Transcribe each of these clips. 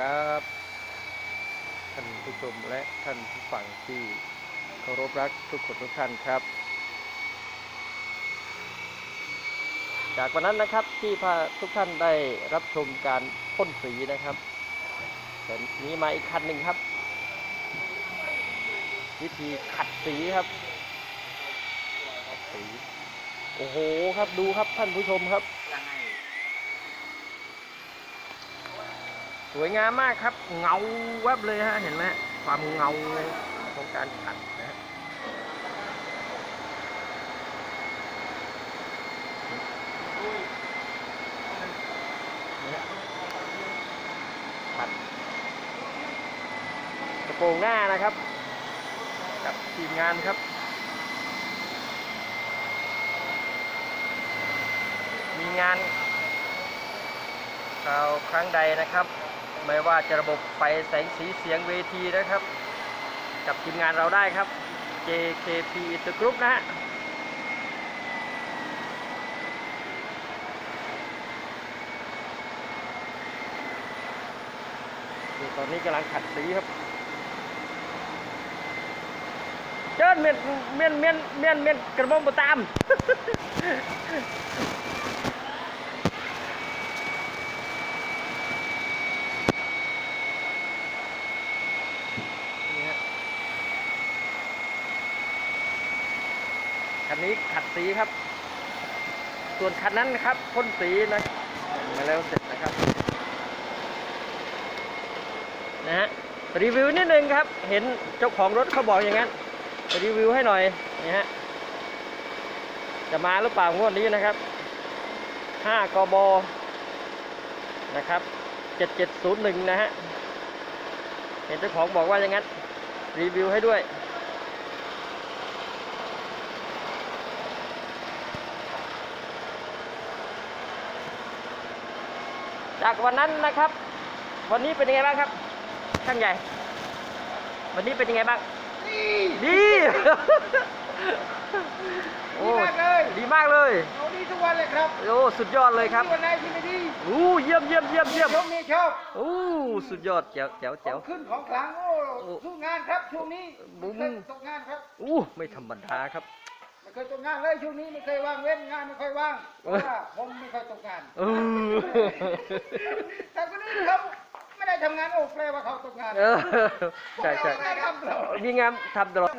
ครับท่านผู้ชมและท่านผู้ฟังที่เคารพรักทุกคนทุกท่านครับ จากวันนั้นนะครับที่พาทุกท่านได้รับชมการพ่นสีนะครับแต่นี้มาอีกคันหนึ่งครับ วิธีขัดสีครับขัดสี โอ้โหครับดูครับท่านผู้ชมครับ สวยงามมากครับ เงาแวบเลยฮะเห็นไหมความเงาของการขัดนะฮะนี่ฮะขัดกระโปรงหน้านะครับ กับทีมงานครับ มีงานคราวครั้งใดนะครับ ไม่ว่าจะระบบไฟแสงสีเสียงเวทีนะครับ กับทีมงานเราได้ครับ JKP i n t e r Group นะฮะตอนนี้กำลังขัดสีครับ เจิ้นเมียนเมียนเมียนเมียนเมียนกระบองบตาม คันนี้ขัดสีครับ ส่วนคันนั้นนะครับพ่นสีนะมาแล้วเสร็จนะครับนะฮะรีวิวนิดนึงครับ เห็นเจ้าของรถเขาบอกอย่างนั้น รีวิวให้หน่อยนี่ฮะจะมาหรือเปล่างวดนี้นะครับ 5กบนะครับ 7701 นะฮะ เห็นเจ้าของบอกว่าอย่างนั้น รีวิวให้ด้วย จากวันนั้นนะครับ วันนี้เป็นยังไงบ้างครับช่างใหญ่ วันนี้เป็นยังไงบ้าง ดี โอ้ดีมากเลย ดีมากเลยเอาดีทุกวันเลยครับโอ้สุดยอดเลยครับวันไหนที่ไม่ดีอู้เยี่ยมเยี่ยมเยี่ยมเยี่ยมช่วงนี้ชอบอู้สุดยอดแจ๋วแจ๋วขอแจ๋วงขึ้นของขลังโอ้โอ้สู้งานครับช่วงนี้บุ้ไม่มเคยตกงานครับ อู้ไม่ธรรมดาครับไม่ เคยตกงานเลยช่วงนี้ไม่เคยว่างเว้นงานไม่ค่อยว่างเพเอราะอว่าผมไม่ค่อยตกงานเออแต่คนนี้เขาไม่ได้ทำงานโอ้แปลว่าเขาตกงานเออใช่ใช่ไม่ได้ทำตลอดมีงานทำตลอด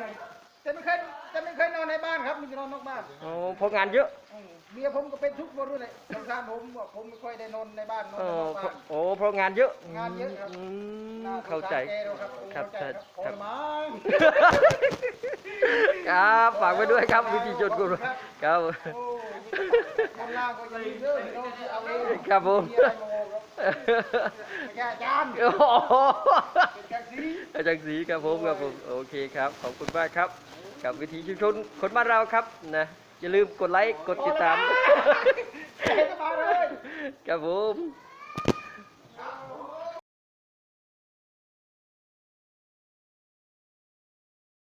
แต่ไม่เคยแต่ไม่เคยนอนในบ้านครับมีแต่นอนนอกบ้านโอ้เพราะงานเยอะอืมเมียผมก็เป็นทุกข์หมดเลยสงสารผมบอกผมไม่ค่อยได้นอนในบ้านนอนโอ้ในนอกเพบ้าราะน โอ้เพราะงานเยอะงานเยอะครับ อืมน่สงสเข้าใจแกเราครับครับเข้าใจ ครับพอละมั้งครับฝากไว้ด้วยครับวิธีจดกุลครับ โอ้ข้างล่างก็ยังมีเยอะเราที่เอาเองครับผมอะไรมาโง่ครับไม่ใช่อาจารย์โอ้โหเป็นการซีอาจารย์ศรีครับผมครับผมโอเคครับ ขอบคุณมากครับ กับวิถีชุมชนคนบ้านเราครับนะอย่าลืมกดไลค์กดติดตามเห็นสบายเลยครับผม